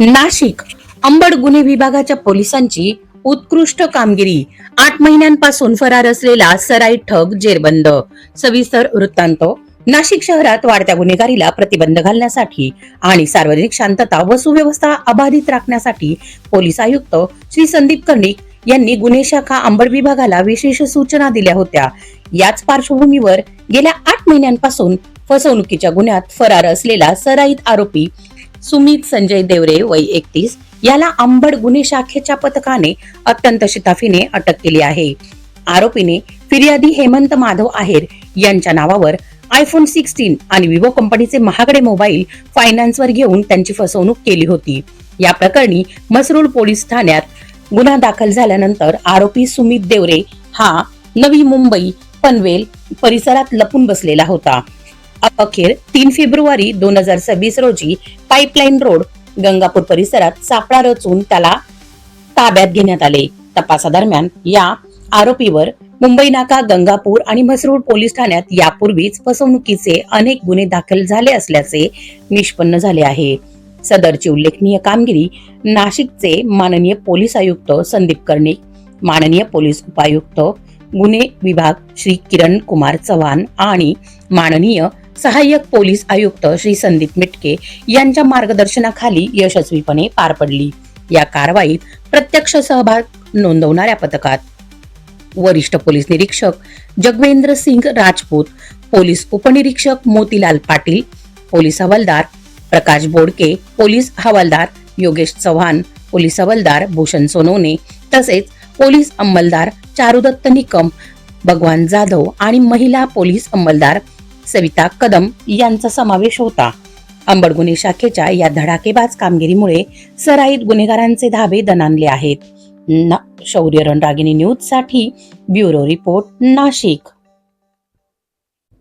नाशिक अंबड गुन्हे विभागाच्या पोलिसांची उत्कृष्ट कामगिरी. आठ महिन्यांपासून फरार असलेला सराई ठग जेरबंद. सविस्तर वृत्तांत. नाशिक शहरात वाढत्या गुन्हेगारीला प्रतिबंध घालण्यासाठी आणि सार्वजनिक शांतता व सुव्यवस्था अबाधित राखण्यासाठी पोलीस आयुक्त श्री संदीप कर्णिक यांनी गुन्हे शाखा अंबड विभागाला विशेष सूचना दिल्या होत्या. याच पार्श्वभूमीवर गेल्या आठ महिन्यांपासून फसवणुकीच्या गुन्ह्यात फरार असलेला सराईत आरोपी सुमित संजय देवरे वय एकतीस. याला अंबड गुन्हे शाखेच्या पथकाने अत्यंत शिताफीने अटक केली आहे. आरोपीने फिर्यादी हेमंत माधव आहेर यांच्या नावावर आयफोन सिक्स्टीन आणि विवो कंपनीचे महागडे मोबाईल फायनान्सवर घेऊन त्यांची फसवणूक केली होती. या प्रकरणी मसरूळ पोलीस ठाण्यात गुन्हा दाखल झाल्यानंतर आरोपी सुमित देवरे हा नवी मुंबई पनवेल परिसरात लपून बसलेला होता. अखेर तीन फेब्रुवारी दोन हजार सव्वीस रोजी पाईपलाईन रोड गंगापूर परिसरात सापळा रचून त्याला ताब्यात घेण्यात आले. तपासादरम्यान या आरोपीवर मुंबई नाका गंगापूर आणि म्हसरूळ पोलीस ठाण्यात यापूर्वीच फसवणुकीचे अनेक गुन्हे दाखल झाले असल्याचे निष्पन्न झाले आहे. सदरची उल्लेखनीय कामगिरी नाशिकचे माननीय पोलीस आयुक्त संदीप कर्णिक माननीय पोलीस उपायुक्त गुन्हे विभाग श्री किरण कुमार चव्हाण आणि माननीय सहाय्यक पोलीस आयुक्त श्री संदीप मिटके यांच्या मार्गदर्शनाखाली यशस्वीपणे पार पडली. या कारवाईत प्रत्यक्ष सहभाग नोंदवणाऱ्या पथकात वरिष्ठ पोलीस निरीक्षक जगवेंद्र सिंग राजपूत पोलीस उपनिरीक्षक मोतीलाल पाटील पोलीस हवालदार प्रकाश बोडके पोलीस हवालदार योगेश चव्हाण पोलीस हवालदार भूषण सोनवणे तसेच पोलीस अंमलदार चारुदत्त निकम भगवान जाधव आणि महिला पोलीस अंमलदार सविता कदम यांचा समावेश होता. अंबड गुन्हे शाखेच्या या धडाकेबाज कामगिरीमुळे सराईत गुन्हेगारांचे धाबे दणानले आहेत. ना शौर्य रणरागिणी न्यूजसाठी ब्युरो रिपोर्ट नाशिक.